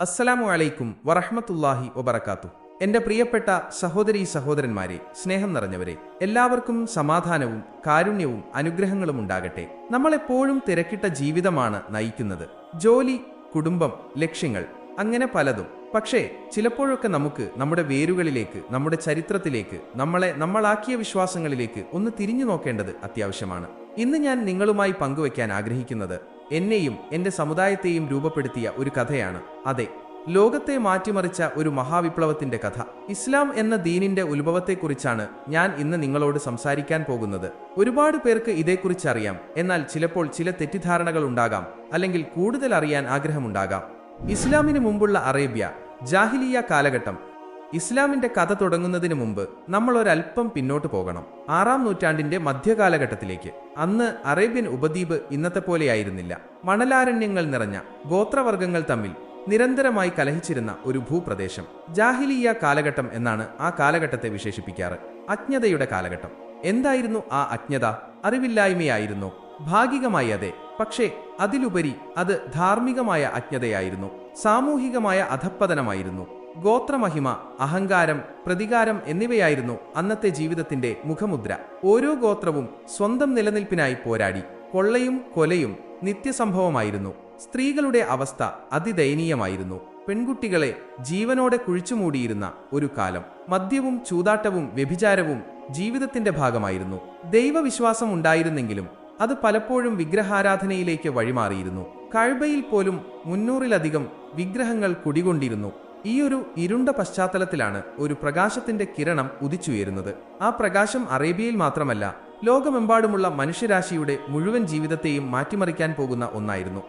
അസ്സലാമു അലൈക്കും വറഹ്മത്തുള്ളാഹി വബർക്കാത്തു എന്റെ പ്രിയപ്പെട്ട സഹോദരി സഹോദരന്മാരെ സ്നേഹം നിറഞ്ഞവരെ എല്ലാവർക്കും സമാധാനവും കാരുണ്യവും അനുഗ്രഹങ്ങളും ഉണ്ടാകട്ടെ. നമ്മളെപ്പോഴും തിരക്കിട്ട ജീവിതമാണ് നയിക്കുന്നത്. ജോലി കുടുംബം ലക്ഷ്യങ്ങൾ അങ്ങനെ പലതും. പക്ഷേ ചിലപ്പോഴൊക്കെ നമുക്ക് നമ്മുടെ വേരുകളിലേക്ക് നമ്മുടെ ചരിത്രത്തിലേക്ക് നമ്മളെ നമ്മളാക്കിയ വിശ്വാസങ്ങളിലേക്ക് ഒന്ന് തിരിഞ്ഞു നോക്കേണ്ടത് അത്യാവശ്യമാണ്. ഇന്ന് ഞാൻ നിങ്ങളുമായി പങ്കുവയ്ക്കാൻ ആഗ്രഹിക്കുന്നത് എന്നെയും എന്റെ സമുദായത്തെയും രൂപപ്പെടുത്തിയ ഒരു കഥയാണ് അതെ. ലോകത്തെ മാറ്റിമറിച്ച ഒരു മഹാവിപ്ലവത്തിന്റെ കഥ. ഇസ്ലാം എന്ന ദീനിന്റെ ഉത്ഭവത്തെക്കുറിച്ചാണ് ഞാൻ ഇന്ന് നിങ്ങളോട് സംസാരിക്കാൻ പോകുന്നത്. ഒരുപാട് പേർക്ക് ഇതേക്കുറിച്ച് അറിയാം എന്നാൽ ചിലപ്പോൾ ചില തെറ്റിദ്ധാരണകൾ ഉണ്ടാകാം അല്ലെങ്കിൽ കൂടുതൽ അറിയാൻ ആഗ്രഹമുണ്ടാകാം. ഇസ്ലാമിന് മുമ്പുള്ള അറേബ്യ ജാഹിലിയ കാലഘട്ടം ഇസ്ലാമിന്റെ കഥ തുടങ്ങുന്നതിന് മുമ്പ് നമ്മൾ ഒരല്പം പിന്നോട്ട് പോകണം. ആറാം നൂറ്റാണ്ടിന്റെ മധ്യകാലഘട്ടത്തിലേക്ക്. അന്ന് അറേബ്യൻ ഉപദ്വീപ് ഇന്നത്തെ പോലെയായിരുന്നില്ല. മണലാരണ്യങ്ങൾ നിറഞ്ഞ ഗോത്രവർഗങ്ങൾ തമ്മിൽ നിരന്തരമായി കലഹിച്ചിരുന്ന ഒരു ഭൂപ്രദേശം. ജാഹിലിയ കാലഘട്ടം എന്നാണ് ആ കാലഘട്ടത്തെ വിശേഷിപ്പിക്കാറ്. അജ്ഞതയുടെ കാലഘട്ടം. എന്തായിരുന്നു ആ അജ്ഞത? അറിവില്ലായ്മയായിരുന്നു. ഭാഗികമായി അതെ. പക്ഷേ അതിലുപരി അത് ധാർമ്മികമായ അജ്ഞതയായിരുന്നു. സാമൂഹികമായ അധപ്പതനമായിരുന്നു ഗോത്രമഹിമ അഹങ്കാരം പ്രതികാരം എന്നിവയായിരുന്നു അന്നത്തെ ജീവിതത്തിന്റെ മുഖമുദ്ര. ഓരോ ഗോത്രവും സ്വന്തം നിലനിൽപ്പിനായി പോരാടി. കൊള്ളയും കൊലയും നിത്യസംഭവമായിരുന്നു. സ്ത്രീകളുടെ അവസ്ഥ അതിദയനീയമായിരുന്നു. പെൺകുട്ടികളെ ജീവനോടെ കുഴിച്ചുമൂടിയിരുന്ന ഒരു കാലം. മദ്യവും ചൂതാട്ടവും വ്യഭിചാരവും ജീവിതത്തിന്റെ ഭാഗമായിരുന്നു. ദൈവവിശ്വാസം ഉണ്ടായിരുന്നെങ്കിലും അത് പലപ്പോഴും വിഗ്രഹാരാധനയിലേക്ക് വഴിമാറിയിരുന്നു. കഴുബയിൽ പോലും മുന്നൂറിലധികം വിഗ്രഹങ്ങൾ കുടികൊണ്ടിരുന്നു. ഈ ഒരു ഇരുണ്ട പശ്ചാത്തലത്തിലാണ് ഒരു പ്രകാശത്തിന്റെ കിരണം ഉദിച്ചുയരുന്നത്. ആ പ്രകാശം അറേബ്യയിൽ മാത്രമല്ല ലോകമെമ്പാടുമുള്ള മനുഷ്യരാശിയുടെ മുഴുവൻ ജീവിതത്തെയും മാറ്റിമറിക്കാൻ പോകുന്ന ഒന്നായിരുന്നു.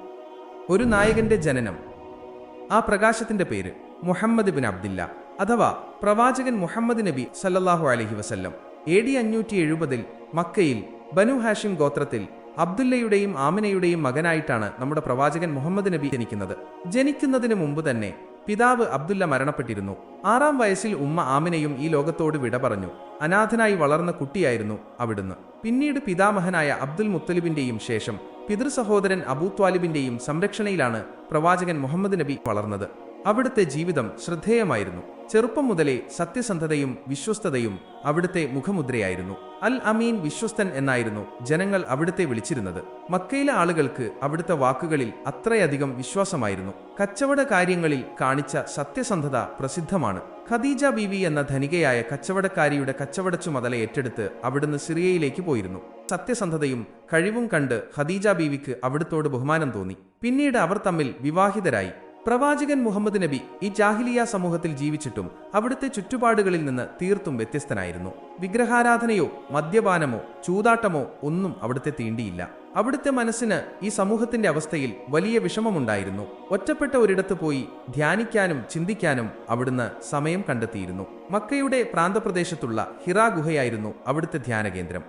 ഒരു നായകന്റെ ജനനം. ആ പ്രകാശത്തിന്റെ പേര് മുഹമ്മദ് ബിൻ അബ്ദില്ല അഥവാ പ്രവാചകൻ മുഹമ്മദ് നബി സല്ലാഹു അലഹി വസല്ലം. എ ഡി അഞ്ഞൂറ്റി എഴുപതിൽ മക്കയിൽ ബനു ഹാഷിം ഗോത്രത്തിൽ അബ്ദുല്ലയുടെയും ആമിനയുടെയും മകനായിട്ടാണ് നമ്മുടെ പ്രവാചകൻ മുഹമ്മദ് നബി ജനിക്കുന്നത്. ജനിക്കുന്നതിന് മുമ്പ് തന്നെ പിതാവ് അബ്ദുല്ല മരണപ്പെട്ടിരുന്നു. ആറാം വയസ്സിൽ ഉമ്മ ആമിനയും ഈ ലോകത്തോട് വിട പറഞ്ഞു. അനാഥനായി വളർന്ന കുട്ടിയായിരുന്നു അവിടുന്ന്. പിന്നീട് പിതാമഹനായ അബ്ദുൽ മുത്തലിബിന്റെയും ശേഷം പിതൃസഹോദരൻ അബൂ ത്വാലിബിന്റെയും സംരക്ഷണയിലാണ് പ്രവാചകൻ മുഹമ്മദ് നബി വളർന്നത്. അവിടുത്തെ ജീവിതം ശ്രദ്ധേയമായിരുന്നു. ചെറുപ്പം മുതലേ സത്യസന്ധതയും വിശ്വസ്തതയും അവിടുത്തെ മുഖമുദ്രയായിരുന്നു. അൽ അമീൻ വിശ്വസ്തൻ എന്നായിരുന്നു ജനങ്ങൾ അവിടുത്തെ വിളിച്ചിരുന്നത്. മക്കയിലെ ആളുകൾക്ക് അവിടുത്തെ വാക്കുകളിൽ അത്രയധികം വിശ്വാസമായിരുന്നു. കച്ചവട കാര്യങ്ങളിൽ കാണിച്ച സത്യസന്ധത പ്രസിദ്ധമാണ്. ഖദീജ ബീവി എന്ന ധനികയായ കച്ചവടക്കാരിയുടെ കച്ചവട ചുമതല ഏറ്റെടുത്ത് അവിടുന്ന് സിറിയയിലേക്ക് പോയിരുന്നു. സത്യസന്ധതയും കഴിവും കണ്ട് ഖദീജ ബീവിക്ക് അവിടുത്തോട് ബഹുമാനം തോന്നി. പിന്നീട് അവർ തമ്മിൽ വിവാഹിതരായി. പ്രവാചകൻ മുഹമ്മദ് നബി ഈ ജാഹിലിയ സമൂഹത്തിൽ ജീവിച്ചിട്ടും അവിടുത്തെ ചുറ്റുപാടുകളിൽ നിന്ന് തീർത്തും വ്യത്യസ്തനായിരുന്നു. വിഗ്രഹാരാധനയോ മദ്യപാനമോ ചൂതാട്ടമോ ഒന്നും അവിടുത്തെ തീണ്ടിയില്ല. അവിടുത്തെ മനസ്സിന് ഈ സമൂഹത്തിന്റെ അവസ്ഥയിൽ വലിയ വിഷമമുണ്ടായിരുന്നു. ഒറ്റപ്പെട്ട ഒരിടത്ത് പോയി ധ്യാനിക്കാനും ചിന്തിക്കാനും അവിടുന്ന് സമയം കണ്ടെത്തിയിരുന്നു. മക്കയുടെ പ്രാന്തപ്രദേശത്തുള്ള ഹിറാ ഗുഹയായിരുന്നു അവിടുത്തെ ധ്യാനകേന്ദ്രം.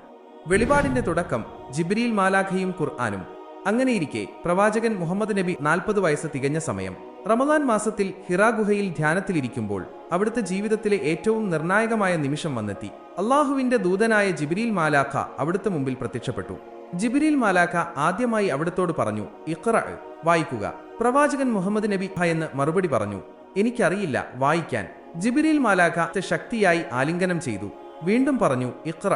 വെളിപാടിന്റെ തുടക്കം ജിബ്രീൽ മാലാഖയും ഖുർആാനും. അങ്ങനെയിരിക്കെ പ്രവാചകൻ മുഹമ്മദ് നബി നാൽപ്പത് വയസ്സ് തികഞ്ഞ സമയം. റമദാൻ മാസത്തിൽ ഹിറാ ഗുഹയിൽ ധ്യാനത്തിലിരിക്കുമ്പോൾ അവിടുത്തെ ജീവിതത്തിലെ ഏറ്റവും നിർണായകമായ നിമിഷം വന്നെത്തി. അള്ളാഹുവിന്റെ ദൂതനായ ജിബിരിൽ മാലാഖ അവിടുത്തെ മുമ്പിൽ പ്രത്യക്ഷപ്പെട്ടു. ജിബിരിൽ മാലാഖ ആദ്യമായി അവിടത്തോട് പറഞ്ഞു ഇഖ്റ വായിക്കുക. പ്രവാചകൻ മുഹമ്മദ് നബി എന്ന് മറുപടി പറഞ്ഞു എനിക്കറിയില്ല വായിക്കാൻ. ജിബിരിൽ മാലാഖ ശക്തിയായി ആലിംഗനം ചെയ്തു. വീണ്ടും പറഞ്ഞു ഇഖ്റ.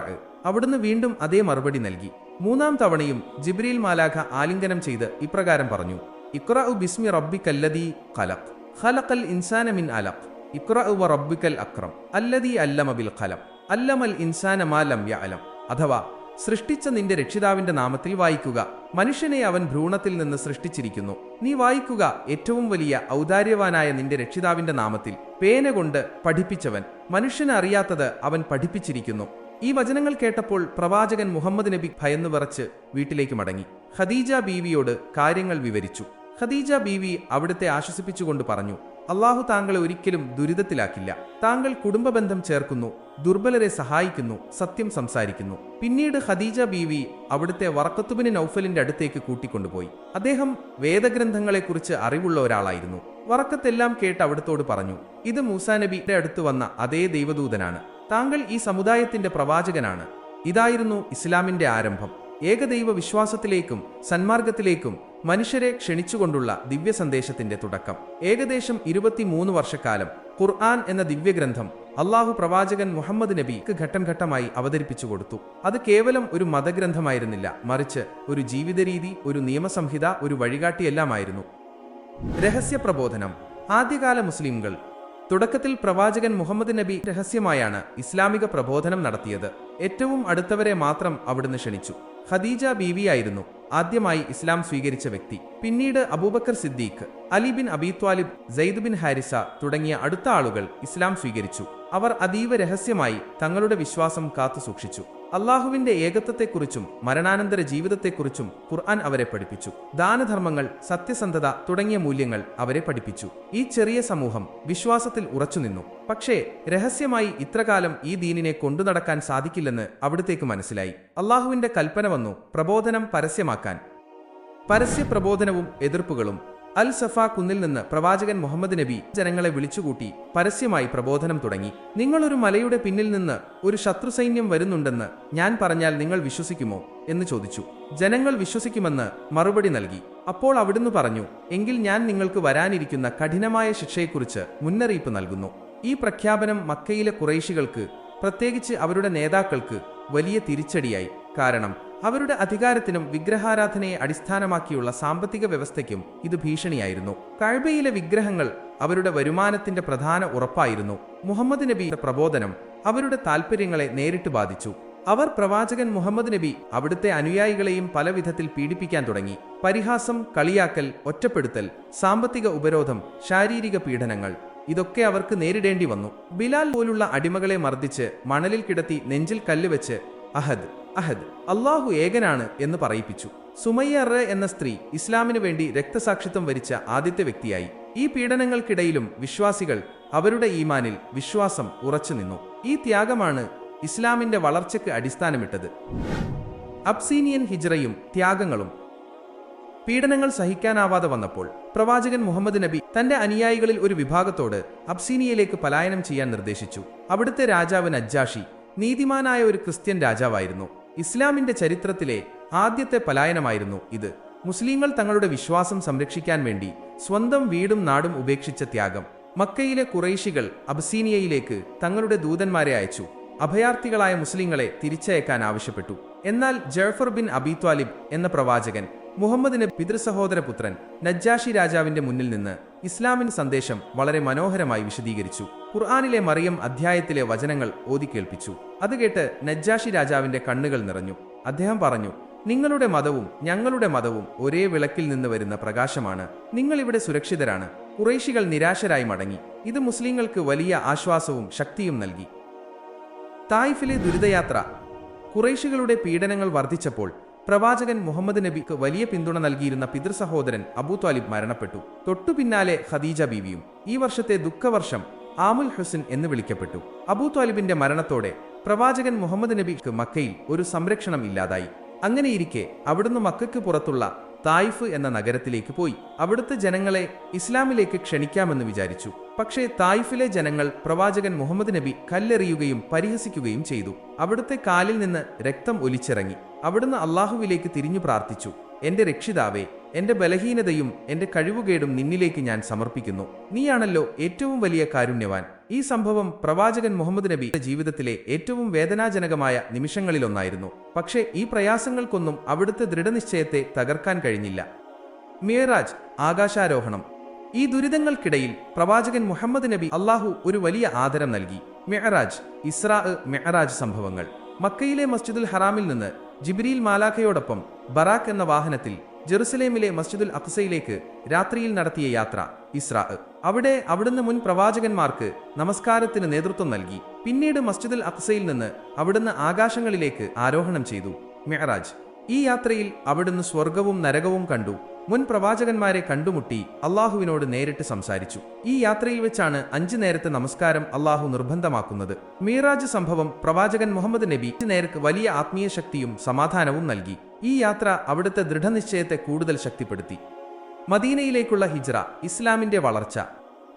അവിടുന്ന് വീണ്ടും അതേ മറുപടി നൽകി. മൂന്നാം തവണയും ജിബ്രീൽ മാലാഖ ആലിംഗനം ചെയ്ത് ഇപ്രകാരം പറഞ്ഞു ഇക്റഉ ബിസ്മി റബ്ബിക്കല്ലദീ ഖലഖ്. ഖലഖൽ ഇൻസാന മിൻ അലഖ്. ഇക്രഉ വ റബ്ബിക്കൽ അക്രം. അല്ലതി അല്ലമ ബിൽ ഖലം. അല്ലമൽ ഇൻസാന മാ ലം യഅലം. അഥവാ സൃഷ്ടിച്ച നിന്റെ രക്ഷിതാവിന്റെ നാമത്തിൽ വായിക്കുക. മനുഷ്യനെ അവൻ ഭ്രൂണത്തിൽ നിന്ന് സൃഷ്ടിച്ചിരിക്കുന്നു. നീ വായിക്കുക ഏറ്റവും വലിയ ഔദാര്യവാനായ നിന്റെ രക്ഷിതാവിന്റെ നാമത്തിൽ. പേന കൊണ്ട് പഠിപ്പിച്ചവൻ. മനുഷ്യനെ അറിയാത്തത് അവൻ പഠിപ്പിച്ചിരിക്കുന്നു. ഈ വചനങ്ങൾ കേട്ടപ്പോൾ പ്രവാചകൻ മുഹമ്മദ് നബി ഭയന്നു വിറച്ച് വീട്ടിലേക്ക് മടങ്ങി. ഖദീജ ബീവിയോട് കാര്യങ്ങൾ വിവരിച്ചു. ഖദീജ ബീവി അവിടുത്തെ ആശ്വസിപ്പിച്ചുകൊണ്ട് പറഞ്ഞു അള്ളാഹു താങ്കളെ ഒരിക്കലും ദുരിതത്തിലാക്കില്ല. താങ്കൾ കുടുംബബന്ധം ചേർക്കുന്നു ദുർബലരെ സഹായിക്കുന്നു സത്യം സംസാരിക്കുന്നു. പിന്നീട് ഖദീജ ബീവി അവിടുത്തെ വറക്കത്തുബിന് നൌഫലിന്റെ അടുത്തേക്ക് കൂട്ടിക്കൊണ്ടുപോയി. അദ്ദേഹം വേദഗ്രന്ഥങ്ങളെക്കുറിച്ച് അറിവുള്ള ഒരാളായിരുന്നു. വറക്കത്തെല്ലാം കേട്ട് അവിടുത്തോട് പറഞ്ഞു ഇത് മൂസാ നബിയുടെ അടുത്ത് വന്ന അതേ ദൈവദൂതനാണ്. താങ്കൾ ഈ സമുദായത്തിന്റെ പ്രവാചകനാണ്. ഇതായിരുന്നു ഇസ്ലാമിന്റെ ആരംഭം. ഏകദൈവ വിശ്വാസത്തിലേക്കും സന്മാർഗത്തിലേക്കും മനുഷ്യരെ ക്ഷണിച്ചുകൊണ്ടുള്ള ദിവ്യ സന്ദേശത്തിന്റെ തുടക്കം. ഏകദേശം ഇരുപത്തിമൂന്ന് വർഷക്കാലം ഖുർആൻ എന്ന ദിവ്യഗ്രന്ഥം അള്ളാഹു പ്രവാചകൻ മുഹമ്മദ് നബിക്ക് ഘട്ടം ഘട്ടമായി അവതരിപ്പിച്ചു കൊടുത്തു. അത് കേവലം ഒരു മതഗ്രന്ഥമായിരുന്നില്ല മറിച്ച് ഒരു ജീവിതരീതി ഒരു നിയമസംഹിത ഒരു വഴികാട്ടിയെല്ലാമായിരുന്നു. രഹസ്യ പ്രബോധനം ആദ്യകാല മുസ്ലിംകൾ തുടക്കത്തിൽ പ്രവാചകൻ മുഹമ്മദ് നബി രഹസ്യമായാണ് ഇസ്ലാമിക പ്രബോധനം നടത്തിയത്. ഏറ്റവും അടുത്തവരെ മാത്രം അവിടുന്ന് ക്ഷണിച്ചു. ഖദീജ ബീവിയായിരുന്നു ആദ്യമായി ഇസ്ലാം സ്വീകരിച്ച വ്യക്തി. പിന്നീട് Abu Bakr Siddiq Ali bin Abi Talib Zaid bin Haritha തുടങ്ങിയ അടുത്ത ആളുകൾ ഇസ്ലാം സ്വീകരിച്ചു. അവർ അതീവ രഹസ്യമായി തങ്ങളുടെ വിശ്വാസം കാത്തുസൂക്ഷിച്ചു. അള്ളാഹുവിന്റെ ഏകത്വത്തെക്കുറിച്ചും മരണാനന്തര ജീവിതത്തെക്കുറിച്ചും ഖുർആൻ അവരെ പഠിപ്പിച്ചു. ദാനധർമ്മങ്ങൾ സത്യസന്ധത തുടങ്ങിയ മൂല്യങ്ങൾ അവരെ പഠിപ്പിച്ചു. ഈ ചെറിയ സമൂഹം വിശ്വാസത്തിൽ ഉറച്ചുനിന്നു പക്ഷേ രഹസ്യമായി ഇത്രകാലം ഈ ദീനിനെ കൊണ്ടുനടക്കാൻ സാധിക്കില്ലെന്ന് അവിടത്തേക്ക് മനസ്സിലായി. അള്ളാഹുവിന്റെ കൽപ്പന വന്നു പ്രബോധനം പരസ്യമാക്കാൻ. പരസ്യ പ്രബോധനവും എതിർപ്പുകളും അൽ സഫ കുന്നിൽ നിന്ന് പ്രവാചകൻ മുഹമ്മദ് നബി ജനങ്ങളെ വിളിച്ചുകൂട്ടി പരസ്യമായി പ്രബോധനം തുടങ്ങി. നിങ്ങളൊരു മലയുടെ പിന്നിൽ നിന്ന് ഒരു ശത്രു സൈന്യം വരുന്നുണ്ടെന്ന് ഞാൻ പറഞ്ഞാൽ നിങ്ങൾ വിശ്വസിക്കുമോ? എന്ന് ചോദിച്ചു. ജനങ്ങൾ വിശ്വസിക്കുമെന്ന് മറുപടി നൽകി. അപ്പോൾ അവിടുന്ന് പറഞ്ഞു എങ്കിൽ ഞാൻ നിങ്ങൾക്ക് വരാനിരിക്കുന്ന കഠിനമായ ശിക്ഷയെക്കുറിച്ച് മുന്നറിയിപ്പ് നൽകുന്നു. ഈ പ്രഖ്യാപനം മക്കയിലെ കുറേശികൾക്ക് പ്രത്യേകിച്ച് അവരുടെ നേതാക്കൾക്ക് വലിയ തിരിച്ചടിയായി. കാരണം അവരുടെ അധികാരത്തിനും വിഗ്രഹാരാധനയെ അടിസ്ഥാനമാക്കിയുള്ള സാമ്പത്തിക വ്യവസ്ഥയ്ക്കും ഇത് ഭീഷണിയായിരുന്നു. കഴബയിലെ വിഗ്രഹങ്ങൾ അവരുടെ വരുമാനത്തിന്റെ പ്രധാന ഉറപ്പായിരുന്നു. മുഹമ്മദ് നബിയുടെ പ്രബോധനം അവരുടെ താൽപ്പര്യങ്ങളെ നേരിട്ട് ബാധിച്ചു. അവർ പ്രവാചകൻ മുഹമ്മദ് നബി അവിടുത്തെ അനുയായികളെയും പല വിധത്തിൽ പീഡിപ്പിക്കാൻ തുടങ്ങി. പരിഹാസം കളിയാക്കൽ ഒറ്റപ്പെടുത്തൽ സാമ്പത്തിക ഉപരോധം ശാരീരിക പീഡനങ്ങൾ ഇതൊക്കെ അവർക്ക് നേരിടേണ്ടി വന്നു. ബിലാൽ പോലുള്ള അടിമകളെ മർദ്ദിച്ച് മണലിൽ കിടത്തി നെഞ്ചിൽ കല്ലുവെച്ച് അഹദ് അഹദ് അള്ളാഹു ഏകനാണ് എന്ന് പറയിപ്പിച്ചു. സുമയ്യ റ എന്ന സ്ത്രീ ഇസ്ലാമിനു വേണ്ടി രക്തസാക്ഷിത്വം വരിച്ച ആദ്യത്തെ വ്യക്തിയായി. ഈ പീഡനങ്ങൾക്കിടയിലും വിശ്വാസികൾ അവരുടെ ഈമാനിൽ വിശ്വാസം ഉറച്ചുനിന്നു ഈ ത്യാഗമാണ് ഇസ്ലാമിന്റെ വളർച്ചയ്ക്ക് അടിസ്ഥാനമിട്ടത്. അബ്സീനിയൻ ഹിജ്റയും ത്യാഗങ്ങളും പീഡനങ്ങൾ സഹിക്കാനാവാതെ വന്നപ്പോൾ പ്രവാചകൻ മുഹമ്മദ് നബി തന്റെ അനുയായികളിൽ ഒരു വിഭാഗത്തോട് അബ്സീനിയയിലേക്ക് പലായനം ചെയ്യാൻ നിർദ്ദേശിച്ചു. അവിടുത്തെ രാജാവ് നജ്ജാഷി നീതിമാനായ ഒരു ക്രിസ്ത്യൻ രാജാവായിരുന്നു. ഇസ്ലാമിന്റെ ചരിത്രത്തിലെ ആദ്യത്തെ പലായനമായിരുന്നു ഇത്. മുസ്ലിങ്ങൾ തങ്ങളുടെ വിശ്വാസം സംരക്ഷിക്കാൻ വേണ്ടി സ്വന്തം വീടും നാടും ഉപേക്ഷിച്ച ത്യാഗം. മക്കയിലെ കുറൈശികൾ അബ്സീനിയയിലേക്ക് തങ്ങളുടെ ദൂതന്മാരെ അയച്ചു. അഭയാർത്ഥികളായ മുസ്ലിങ്ങളെ തിരിച്ചയക്കാൻ ആവശ്യപ്പെട്ടു. എന്നാൽ ജഫർ ബിൻ അബി ത്വാലിബ് എന്ന പ്രവാചകൻ മുഹമ്മദിന് പിതൃസഹോദര പുത്രൻ നജ്ജാഷി രാജാവിന്റെ മുന്നിൽ നിന്ന് ഇസ്ലാമിന്റെ സന്ദേശം വളരെ മനോഹരമായി വിശദീകരിച്ചു. ഖുർആാനിലെ മറിയം അധ്യായത്തിലെ വചനങ്ങൾ ഓതിക്കേൾപ്പിച്ചു. അത് കേട്ട് നജ്ജാഷി രാജാവിന്റെ കണ്ണുകൾ നിറഞ്ഞു. അദ്ദേഹം പറഞ്ഞു നിങ്ങളുടെ മതവും ഞങ്ങളുടെ മതവും ഒരേ വിളക്കിൽ നിന്ന് വരുന്ന പ്രകാശമാണ്. നിങ്ങൾ ഇവിടെ സുരക്ഷിതരാണ്. കുറേശികൾ നിരാശരായി മടങ്ങി. ഇത് മുസ്ലിങ്ങൾക്ക് വലിയ ആശ്വാസവും ശക്തിയും നൽകി. തായിഫിലെ ദുരിതയാത്ര. കുറേശികളുടെ പീഡനങ്ങൾ വർദ്ധിച്ചപ്പോൾ പ്രവാചകൻ മുഹമ്മദ് നബിക്ക് വലിയ പിന്തുണ നൽകിയിരുന്ന പിതൃസഹോദരൻ അബൂ ത്വാലിബ് മരണപ്പെട്ടു. തൊട്ടു പിന്നാലെ ഖദീജ ബീവിയും ഈ വർഷത്തെ ദുഃഖവർഷം ആമുൽ ഹുസിൻ എന്ന് വിളിക്കപ്പെട്ടു. അബൂ ത്വാലിബിന്റെ മരണത്തോടെ പ്രവാചകൻ മുഹമ്മദ് നബിക്ക് മക്കയിൽ ഒരു സംരക്ഷണം ഇല്ലാതായി. അങ്ങനെയിരിക്കെ അവിടുന്ന് മക്കയ്ക്ക് പുറത്തുള്ള തായിഫ് എന്ന നഗരത്തിലേക്ക് പോയി. അവിടുത്തെ ജനങ്ങളെ ഇസ്ലാമിലേക്ക് ക്ഷണിക്കാമെന്ന് വിചാരിച്ചു. പക്ഷേ തായിഫിലെ ജനങ്ങൾ പ്രവാചകൻ മുഹമ്മദ് നബി കല്ലെറിയുകയും പരിഹസിക്കുകയും ചെയ്തു. അവിടുത്തെ കാലിൽ നിന്ന് രക്തം ഒലിച്ചിറങ്ങി. അവിടുന്ന് അള്ളാഹുവിലേക്ക് തിരിഞ്ഞു പ്രാർത്ഥിച്ചു. എന്റെ രക്ഷിതാവേ എന്റെ ബലഹീനതയും എന്റെ കഴിവുകേടും നിന്നിലേക്ക് ഞാൻ സമർപ്പിക്കുന്നു. നീയാണല്ലോ ഏറ്റവും വലിയ കാരുണ്യവാൻ. ഈ സംഭവം പ്രവാചകൻ മുഹമ്മദ് നബി ജീവിതത്തിലെ ഏറ്റവും വേദനാജനകമായ നിമിഷങ്ങളിലൊന്നായിരുന്നു. പക്ഷേ ഈ പ്രയാസങ്ങൾക്കൊന്നും അവിടുത്തെ ദൃഢനിശ്ചയത്തെ തകർക്കാൻ കഴിഞ്ഞില്ല. മിയറാജ് ആകാശാരോഹണം. ഈ ദുരിതങ്ങൾക്കിടയിൽ പ്രവാചകൻ മുഹമ്മദ് നബി അള്ളാഹു ഒരു വലിയ ആദരം നൽകി. മെഹറാജ് ഇസ്രാ മെഹറാജ് സംഭവങ്ങൾ. മക്കയിലെ മസ്ജിദുൽ ഹറാമിൽ നിന്ന് ജിബ്രീൽ മാലാഖയോടൊപ്പം ബറാഖ് എന്ന വാഹനത്തിൽ ജെറുസലേമിലെ മസ്ജിദുൽ അഖ്സയിലേക്ക് രാത്രിയിൽ നടത്തിയ യാത്ര ഇസ്രാ അവിടെ അവിടുന്ന് മുൻ പ്രവാചകന്മാർക്ക് നമസ്കാരത്തിന് നേതൃത്വം നൽകി. പിന്നീട് മസ്ജിദുൽ അഖ്സയിൽ നിന്ന് അവിടുന്ന് ആകാശങ്ങളിലേക്ക് ആരോഹണം ചെയ്തു മെഹറാജ് ഈ യാത്രയിൽ അവിടുന്ന് സ്വർഗവും നരകവും കണ്ടു. മുൻ പ്രവാചകന്മാരെ കണ്ടുമുട്ടി അള്ളാഹുവിനോട് നേരിട്ട് സംസാരിച്ചു. ഈ യാത്രയിൽ വെച്ചാണ് അഞ്ചു നേരത്തെ നമസ്കാരം അള്ളാഹു നിർബന്ധമാക്കുന്നത്. മീറാജ് സംഭവം പ്രവാചകൻ മുഹമ്മദ് നബി നേർക്ക് വലിയ ആത്മീയ ശക്തിയും സമാധാനവും നൽകി. ഈ യാത്ര അവിടുത്തെ ദൃഢനിശ്ചയത്തെ കൂടുതൽ ശക്തിപ്പെടുത്തി. മദീനയിലേക്കുള്ള ഹിജ്റ ഇസ്ലാമിന്റെ വളർച്ച.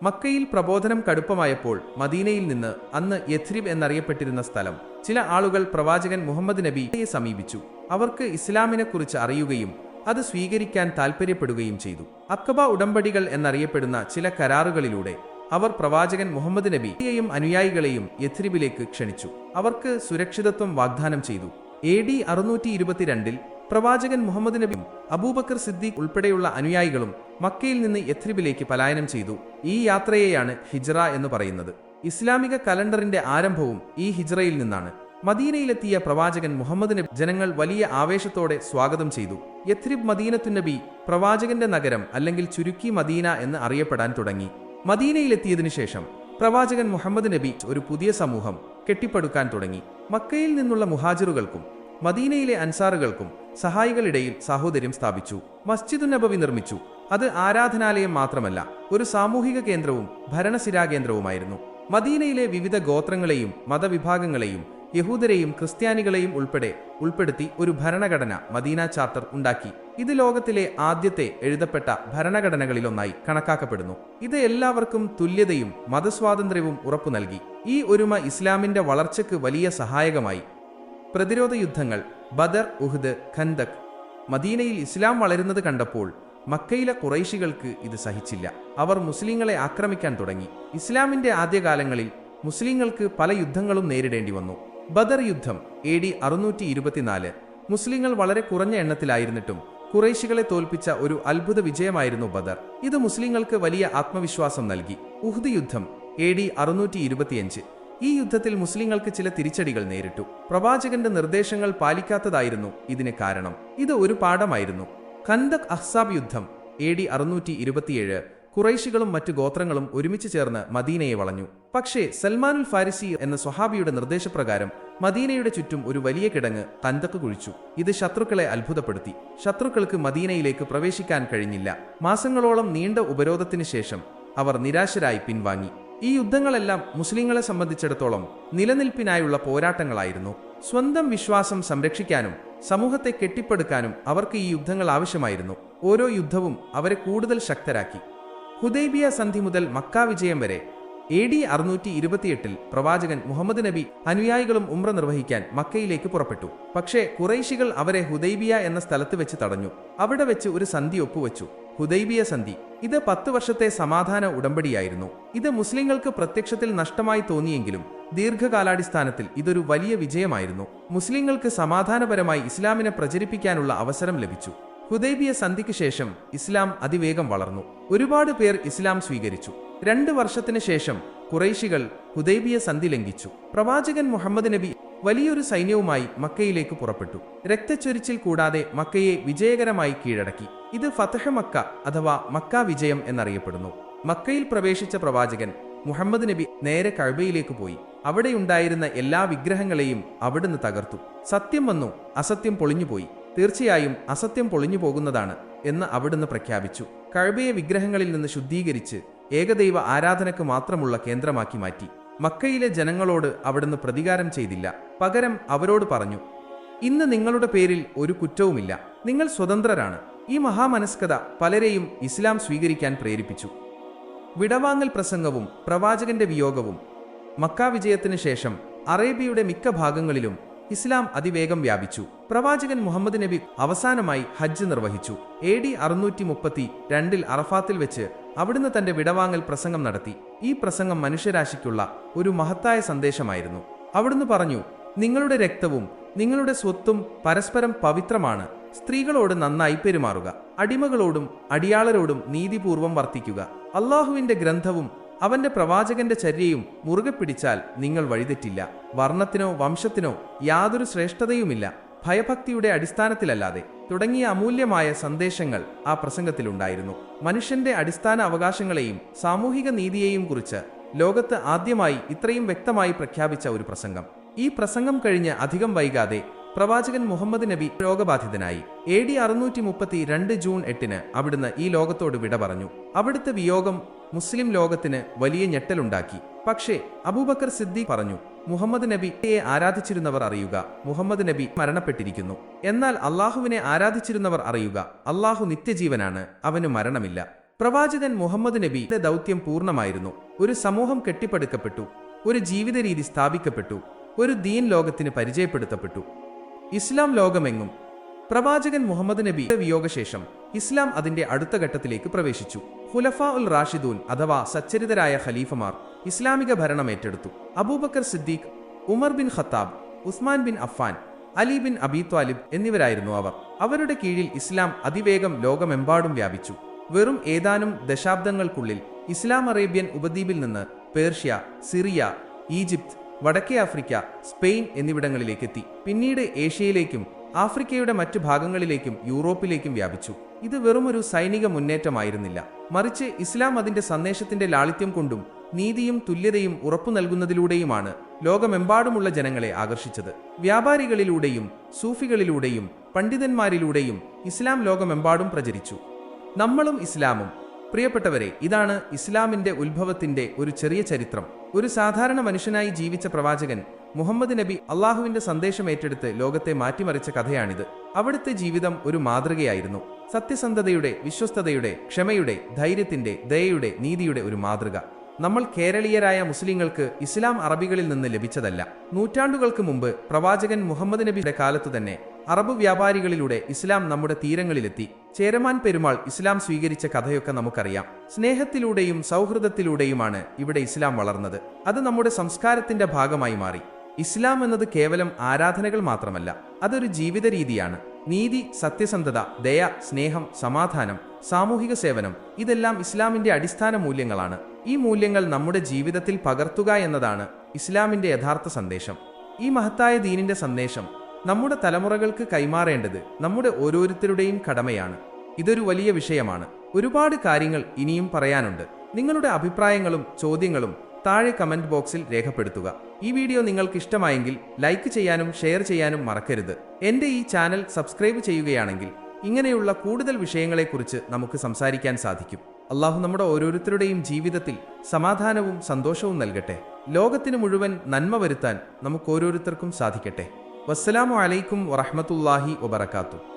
മക്കയിൽ പ്രബോധനം കടുപ്പമായപ്പോൾ മദീനയിൽ നിന്ന് അന്ന് യഥ്രിബ് എന്നറിയപ്പെട്ടിരുന്ന സ്ഥലം. ചില ആളുകൾ പ്രവാചകൻ മുഹമ്മദ് നബിയെ സമീപിച്ചു. അവർക്ക് ഇസ്ലാമിനെക്കുറിച്ച് അറിയുകയും അത് സ്വീകരിക്കാൻ താൽപ്പര്യപ്പെടുകയും ചെയ്തു. അക്കബ ഉടമ്പടികൾ എന്നറിയപ്പെടുന്ന ചില കരാറുകളിലൂടെ അവർ പ്രവാചകൻ മുഹമ്മദ് നബിയെയും അനുയായികളെയും യഥ്രിബിലേക്ക് ക്ഷണിച്ചു. അവർക്ക് സുരക്ഷിതത്വം വാഗ്ദാനം ചെയ്തു. എ ഡി അറുന്നൂറ്റി ഇരുപത്തിരണ്ടിൽ പ്രവാചകൻ മുഹമ്മദ് നബിയും അബൂബക്കർ സിദ്ദീഖ് ഉൾപ്പെടെയുള്ള അനുയായികളും മക്കയിൽ നിന്ന് യഥ്രിബിലേക്ക് പലായനം ചെയ്തു. ഈ യാത്രയെയാണ് ഹിജ്റ എന്ന് പറയുന്നത്. ഇസ്ലാമിക കലണ്ടറിന്റെ ആരംഭവും ഈ ഹിജ്റയിൽ നിന്നാണ്. മദീനയിലെത്തിയ പ്രവാചകൻ മുഹമ്മദ് നബി ജനങ്ങൾ വലിയ ആവേശത്തോടെ സ്വാഗതം ചെയ്തു. യഥ്രിബ് മദീനത്തു നബി പ്രവാചകന്റെ നഗരം അല്ലെങ്കിൽ ചുരുക്കി മദീന എന്ന് അറിയപ്പെടാൻ തുടങ്ങി. മദീനയിലെത്തിയതിനു ശേഷം പ്രവാചകൻ മുഹമ്മദ് നബി ഒരു പുതിയ സമൂഹം കെട്ടിപ്പടുക്കാൻ തുടങ്ങി. മക്കയിൽ നിന്നുള്ള മുഹാജിറുകൾക്കും മദീനയിലെ അൻസാറുകൾക്കും സഹായികളിടയിൽ സാഹോദര്യം സ്ഥാപിച്ചു. മസ്ജിദു നബവി നിർമ്മിച്ചു. അത് ആരാധനാലയം മാത്രമല്ല ഒരു സാമൂഹിക കേന്ദ്രവും ഭരണസിരാകേന്ദ്രവുമായിരുന്നു മദീനയിലെ വിവിധ ഗോത്രങ്ങളെയും മതവിഭാഗങ്ങളെയും യഹൂദരെയും ക്രിസ്ത്യാനികളെയും ഉൾപ്പെടെ ഉൾപ്പെടുത്തി ഒരു ഭരണഘടന മദീന ചാർട്ടർ ഉണ്ടാക്കി. ഇത് ലോകത്തിലെ ആദ്യത്തെ എഴുതപ്പെട്ട ഭരണഘടനകളിലൊന്നായി കണക്കാക്കപ്പെടുന്നു. ഇത് എല്ലാവർക്കും തുല്യതയും മതസ്വാതന്ത്ര്യവും ഉറപ്പു നൽകി. ഈ ഒരുമ ഇസ്ലാമിന്റെ വളർച്ചയ്ക്ക് വലിയ സഹായകമായി. പ്രതിരോധ യുദ്ധങ്ങൾ ബദർ ഉഹദ് ഖന്തക് മദീനയിൽ ഇസ്ലാം വളരുന്നത് കണ്ടപ്പോൾ മക്കയിലെ കുറൈശികൾക്ക് ഇത് സഹിച്ചില്ല. അവർ മുസ്ലിങ്ങളെ ആക്രമിക്കാൻ തുടങ്ങി. ഇസ്ലാമിന്റെ ആദ്യകാലങ്ങളിൽ മുസ്ലിങ്ങൾക്ക് പല യുദ്ധങ്ങളും നേരിടേണ്ടി വന്നു. ബദർ യുദ്ധം എ ഡി അറുന്നൂറ്റി ഇരുപത്തിനാല് മുസ്ലിങ്ങൾ വളരെ കുറഞ്ഞ എണ്ണത്തിലായിരുന്നിട്ടും കുറേശികളെ തോൽപ്പിച്ച ഒരു അത്ഭുത വിജയമായിരുന്നു ബദർ. ഇത് മുസ്ലിങ്ങൾക്ക് വലിയ ആത്മവിശ്വാസം നൽകി. ഉഹ്ദ് യുദ്ധം എ ഡി അറുന്നൂറ്റി ഇരുപത്തിയഞ്ച് ഈ യുദ്ധത്തിൽ മുസ്ലിങ്ങൾക്ക് ചില തിരിച്ചടികൾ നേരിട്ടു. പ്രവാചകന്റെ നിർദ്ദേശങ്ങൾ പാലിക്കാത്തതായിരുന്നു ഇതിന് കാരണം. ഇത് ഒരു പാഠമായിരുന്നു. കന്തക് അഹ്സാബ് യുദ്ധം എ ഡി അറുന്നൂറ്റി ഇരുപത്തിയേഴ് കുറൈശികളും മറ്റു ഗോത്രങ്ങളും ഒരുമിച്ച് ചേർന്ന് മദീനയെ വളഞ്ഞു. പക്ഷേ സൽമാനുൽ ഫാരിസി എന്ന സ്വഹാബിയുടെ നിർദ്ദേശപ്രകാരം മദീനയുടെ ചുറ്റും ഒരു വലിയ കിടങ്ങ് തന്തക്ക് കുഴിച്ചു. ഇത് ശത്രുക്കളെ അത്ഭുതപ്പെടുത്തി. ശത്രുക്കൾക്ക് മദീനയിലേക്ക് പ്രവേശിക്കാൻ കഴിഞ്ഞില്ല. മാസങ്ങളോളം നീണ്ട ഉപരോധത്തിന് ശേഷം അവർ നിരാശരായി പിൻവാങ്ങി. ഈ യുദ്ധങ്ങളെല്ലാം മുസ്ലിങ്ങളെ സംബന്ധിച്ചിടത്തോളം നിലനിൽപ്പിനായുള്ള പോരാട്ടങ്ങളായിരുന്നു. സ്വന്തം വിശ്വാസം സംരക്ഷിക്കാനും സമൂഹത്തെ കെട്ടിപ്പടുക്കാനും അവർക്ക് ഈ യുദ്ധങ്ങൾ ആവശ്യമായിരുന്നു. ഓരോ യുദ്ധവും അവരെ കൂടുതൽ ശക്തരാക്കി. ഹുദൈബിയ സന്ധി മുതൽ മക്ക വിജയം വരെ. എ ഡി അറുന്നൂറ്റി ഇരുപത്തിയെട്ടിൽ പ്രവാചകൻ മുഹമ്മദ് നബി അനുയായികളും ഉമ്ര നിർവഹിക്കാൻ മക്കയിലേക്ക് പുറപ്പെട്ടു. പക്ഷേ കുറൈശികൾ അവരെ ഹുദൈബിയ എന്ന സ്ഥലത്ത് വെച്ച് തടഞ്ഞു. അവിടെ വെച്ച് ഒരു സന്ധി ഒപ്പുവെച്ചു. ഹുദൈബിയ സന്ധി. ഇത് പത്ത് വർഷത്തെ സമാധാന ഉടമ്പടിയായിരുന്നു. ഇത് മുസ്ലിങ്ങൾക്ക് പ്രത്യക്ഷത്തിൽ നഷ്ടമായി തോന്നിയെങ്കിലും ദീർഘകാലാടിസ്ഥാനത്തിൽ ഇതൊരു വലിയ വിജയമായിരുന്നു. മുസ്ലിങ്ങൾക്ക് സമാധാനപരമായി ഇസ്ലാമിനെ പ്രചരിപ്പിക്കാനുള്ള അവസരം ലഭിച്ചു. ഹുദൈബിയ സന്ധിക്ക് ശേഷം ഇസ്ലാം അതിവേഗം വളർന്നു. ഒരുപാട് പേർ ഇസ്ലാം സ്വീകരിച്ചു. രണ്ട് വർഷത്തിന് ശേഷം കുറൈശികൾ ഹുദൈബിയ സന്ധി ലംഘിച്ചു. പ്രവാചകൻ മുഹമ്മദ് നബി വലിയൊരു സൈന്യവുമായി മക്കയിലേക്ക് പുറപ്പെട്ടു. രക്തച്ചൊരിച്ചിൽ കൂടാതെ മക്കയെ വിജയകരമായി കീഴടക്കി. ഇത് ഫതഹ മക്ക അഥവാ മക്ക വിജയം എന്നറിയപ്പെടുന്നു. മക്കയിൽ പ്രവേശിച്ച പ്രവാചകൻ മുഹമ്മദ് നബി നേരെ കഴബയിലേക്ക് പോയി. അവിടെയുണ്ടായിരുന്ന എല്ലാ വിഗ്രഹങ്ങളെയും അവിടുന്ന് തകർത്തു. സത്യം വന്നു അസത്യം പൊളിഞ്ഞുപോയി. തീർച്ചയായും അസത്യം പൊളിഞ്ഞു പോകുന്നതാണ് എന്ന് അവിടുന്ന് പ്രഖ്യാപിച്ചു. കഴബയെ വിഗ്രഹങ്ങളിൽ നിന്ന് ശുദ്ധീകരിച്ച് ഏകദൈവ ആരാധനയ്ക്ക് മാത്രമുള്ള കേന്ദ്രമാക്കി മാറ്റി. മക്കയിലെ ജനങ്ങളോട് അവിടുന്ന് പ്രതികാരം ചെയ്തില്ല. പകരം അവരോട് പറഞ്ഞു ഇന്ന് നിങ്ങളുടെ പേരിൽ ഒരു കുറ്റവുമില്ല. നിങ്ങൾ സ്വതന്ത്രരാണ്. ഈ മഹാമനസ്കത പലരെയും ഇസ്ലാം സ്വീകരിക്കാൻ പ്രേരിപ്പിച്ചു. വിടവാങ്ങൽ പ്രസംഗവും പ്രവാചകന്റെ വിയോഗവും മക്ക വിജയത്തിന് ശേഷം അറേബ്യയുടെ മിക്ക ഭാഗങ്ങളിലും ഇസ്ലാം അതിവേഗം വ്യാപിച്ചു. പ്രവാചകൻ മുഹമ്മദ് നബി അവസാനമായി ഹജ്ജ് നിർവഹിച്ചു. എ ഡി അറുന്നൂറ്റി മുപ്പത്തി രണ്ടിൽ അറഫാത്തിൽ വെച്ച് അവിടുന്ന് തന്റെ വിടവാങ്ങൽ പ്രസംഗം നടത്തി. ഈ പ്രസംഗം മനുഷ്യരാശിക്കുള്ള ഒരു മഹത്തായ സന്ദേശമായിരുന്നു. അവിടുന്ന് പറഞ്ഞു നിങ്ങളുടെ രക്തവും നിങ്ങളുടെ സ്വത്തും പരസ്പരം പവിത്രമാണ്. സ്ത്രീകളോട് നന്നായി പെരുമാറുക. അടിമകളോടും അടിയാളരോടും നീതിപൂർവം വർത്തിക്കുക. അള്ളാഹുവിന്റെ ഗ്രന്ഥവും അവന്റെ പ്രവാചകന്റെ ചര്യയും മുറുകെ പിടിച്ചാൽ നിങ്ങൾ വഴിതെറ്റില്ല. വർണത്തിനോ വംശത്തിനോ യാതൊരു ശ്രേഷ്ഠതയുമില്ല. ഭയഭക്തിയുടെ അടിസ്ഥാനത്തിലല്ലാതെ തുടങ്ങിയ അമൂല്യമായ സന്ദേശങ്ങൾ ആ പ്രസംഗത്തിലുണ്ടായിരുന്നു മനുഷ്യന്റെ അടിസ്ഥാന അവകാശങ്ങളെയും സാമൂഹിക നീതിയെയും കുറിച്ച് ലോകത്ത് ആദ്യമായി ഇത്രയും വ്യക്തമായി പ്രഖ്യാപിച്ച ഒരു പ്രസംഗം. ഈ പ്രസംഗം കഴിഞ്ഞ് അധികം വൈകാതെ പ്രവാചകൻ മുഹമ്മദ് നബി രോഗബാധിതനായി. എ ഡി അറുന്നൂറ്റി മുപ്പത്തി രണ്ട് ജൂൺ എട്ടിന് അവിടുന്ന് ഈ ലോകത്തോട് വിട പറഞ്ഞു. അവിടുത്തെ വിയോഗം മുസ്ലിം ലോകത്തിന് വലിയ ഞെട്ടലുണ്ടാക്കി. പക്ഷേ അബൂബക്കർ സിദ്ദീഖ് പറഞ്ഞു മുഹമ്മദ് നബിയെ ആരാധിച്ചിരുന്നവർ അറിയുക മുഹമ്മദ് നബി മരണപ്പെട്ടിരിക്കുന്നു. എന്നാൽ അള്ളാഹുവിനെ ആരാധിച്ചിരുന്നവർ അറിയുക അള്ളാഹു നിത്യജീവനാണ് അവന് മരണമില്ല. പ്രവാചകൻ മുഹമ്മദ് നബിയുടെ ദൗത്യം പൂർണമായിരുന്നു. ഒരു സമൂഹം കെട്ടിപ്പടുക്കപ്പെട്ടു ഒരു ജീവിത രീതി സ്ഥാപിക്കപ്പെട്ടു ഒരു ദീൻ ലോകത്തിന് പരിചയപ്പെടുത്തപ്പെട്ടു. ഇസ്ലാം ലോകമെങ്ങും പ്രവാചകൻ മുഹമ്മദ് നബി വിയോഗശേഷം ഇസ്ലാം അതിന്റെ അടുത്ത ഘട്ടത്തിലേക്ക് പ്രവേശിച്ചു. ഹുലഫ ഉൽ റാഷിദൂൻ അഥവാ സച്ചരിതരായ ഖലീഫമാർ ഇസ്ലാമിക ഭരണം ഏറ്റെടുത്തു. Abu Bakr Siddiq Umar bin Khattab Uthman bin Affan Ali bin Abi Talib എന്നിവരായിരുന്നു അവർ. അവരുടെ കീഴിൽ ഇസ്ലാം അതിവേഗം ലോകമെമ്പാടും വ്യാപിച്ചു. വെറും ഏതാനും ദശാബ്ദങ്ങൾക്കുള്ളിൽ ഇസ്ലാം അറേബ്യൻ ഉപദ്വീപിൽ നിന്ന് പേർഷ്യ സിറിയ ഈജിപ്ത് വടക്കേ ആഫ്രിക്ക സ്പെയിൻ എന്നിവിടങ്ങളിലേക്കെത്തി പിന്നീട് ഏഷ്യയിലേക്കും ആഫ്രിക്കയുടെ മറ്റു ഭാഗങ്ങളിലേക്കും യൂറോപ്പിലേക്കും വ്യാപിച്ചു. ഇത് വെറുമൊരു സൈനിക മുന്നേറ്റമായിരുന്നില്ല. മറിച്ച് ഇസ്ലാം അതിന്റെ സന്ദേശത്തിന്റെ ലാളിത്യം കൊണ്ടും നീതിയും തുല്യതയും ഉറപ്പു നൽകുന്നതിലൂടെയുമാണ് ലോകമെമ്പാടുമുള്ള ജനങ്ങളെ ആകർഷിച്ചത്. വ്യാപാരികളിലൂടെയും സൂഫികളിലൂടെയും പണ്ഡിതന്മാരിലൂടെയും ഇസ്ലാം ലോകമെമ്പാടും പ്രചരിച്ചു. നമ്മളും ഇസ്ലാമും. പ്രിയപ്പെട്ടവരെ ഇതാണ് ഇസ്ലാമിന്റെ ഉത്ഭവത്തിന്റെ ഒരു ചെറിയ ചരിത്രം. ഒരു സാധാരണ മനുഷ്യനായി ജീവിച്ച പ്രവാചകൻ മുഹമ്മദ് നബി അള്ളാഹുവിന്റെ സന്ദേശം ഏറ്റെടുത്ത് ലോകത്തെ മാറ്റിമറിച്ച കഥയാണിത്. അവിടുത്തെ ജീവിതം ഒരു മാതൃകയായിരുന്നു. സത്യസന്ധതയുടെ വിശ്വസ്തതയുടെ ക്ഷമയുടെ ധൈര്യത്തിന്റെ ദയയുടെ നീതിയുടെ ഒരു മാതൃക. നമ്മൾ കേരളീയരായ മുസ്ലിങ്ങൾക്ക് ഇസ്ലാം അറബികളിൽ നിന്ന് ലഭിച്ചതല്ല. നൂറ്റാണ്ടുകൾക്ക് മുമ്പ് പ്രവാചകൻ മുഹമ്മദ് നബിയുടെ കാലത്തു തന്നെ അറബ് വ്യാപാരികളിലൂടെ ഇസ്ലാം നമ്മുടെ തീരങ്ങളിലെത്തി. ചേരമാൻ പെരുമാൾ ഇസ്ലാം സ്വീകരിച്ച കഥയൊക്കെ നമുക്കറിയാം. സ്നേഹത്തിലൂടെയും സൗഹൃദത്തിലൂടെയുമാണ് ഇവിടെ ഇസ്ലാം വളർന്നത്. അത് നമ്മുടെ സംസ്കാരത്തിന്റെ ഭാഗമായി മാറി. ഇസ്ലാം എന്നത് കേവലം ആരാധനകൾ മാത്രമല്ല അതൊരു ജീവിത രീതിയാണ്. നീതി സത്യസന്ധത ദയ സ്നേഹം സമാധാനം സാമൂഹിക സേവനം ഇതെല്ലാം ഇസ്ലാമിന്റെ അടിസ്ഥാന മൂല്യങ്ങളാണ്. ഈ മൂല്യങ്ങൾ നമ്മുടെ ജീവിതത്തിൽ പകർത്തുക എന്നതാണ് ഇസ്ലാമിന്റെ യഥാർത്ഥ സന്ദേശം. ഈ മഹത്തായ ദീനിന്റെ സന്ദേശം നമ്മുടെ തലമുറകൾക്ക് കൈമാറേണ്ടത് നമ്മുടെ ഓരോരുത്തരുടെയും കടമയാണ്. ഇതൊരു വലിയ വിഷയമാണ്. ഒരുപാട് കാര്യങ്ങൾ ഇനിയും പറയാനുണ്ട്. നിങ്ങളുടെ അഭിപ്രായങ്ങളും ചോദ്യങ്ങളും താഴെ കമന്റ് ബോക്സിൽ രേഖപ്പെടുത്തുക. ഈ വീഡിയോ നിങ്ങൾക്ക് ഇഷ്ടമായെങ്കിൽ ലൈക്ക് ചെയ്യാനും ഷെയർ ചെയ്യാനും മറക്കരുത്. എന്റെ ഈ ചാനൽ സബ്സ്ക്രൈബ് ചെയ്യുകയാണെങ്കിൽ ഇങ്ങനെയുള്ള കൂടുതൽ വിഷയങ്ങളെക്കുറിച്ച് നമുക്ക് സംസാരിക്കാൻ സാധിക്കും. അള്ളാഹു നമ്മുടെ ഓരോരുത്തരുടെയും ജീവിതത്തിൽ സമാധാനവും സന്തോഷവും നൽകട്ടെ. ലോകത്തിന് മുഴുവൻ നന്മ വരുത്താൻ നമുക്കോരോരുത്തർക്കും സാധിക്കട്ടെ. വസ്സലാമു അലൈക്കും വറഹമത്തല്ലാഹി വബർക്കാത്തു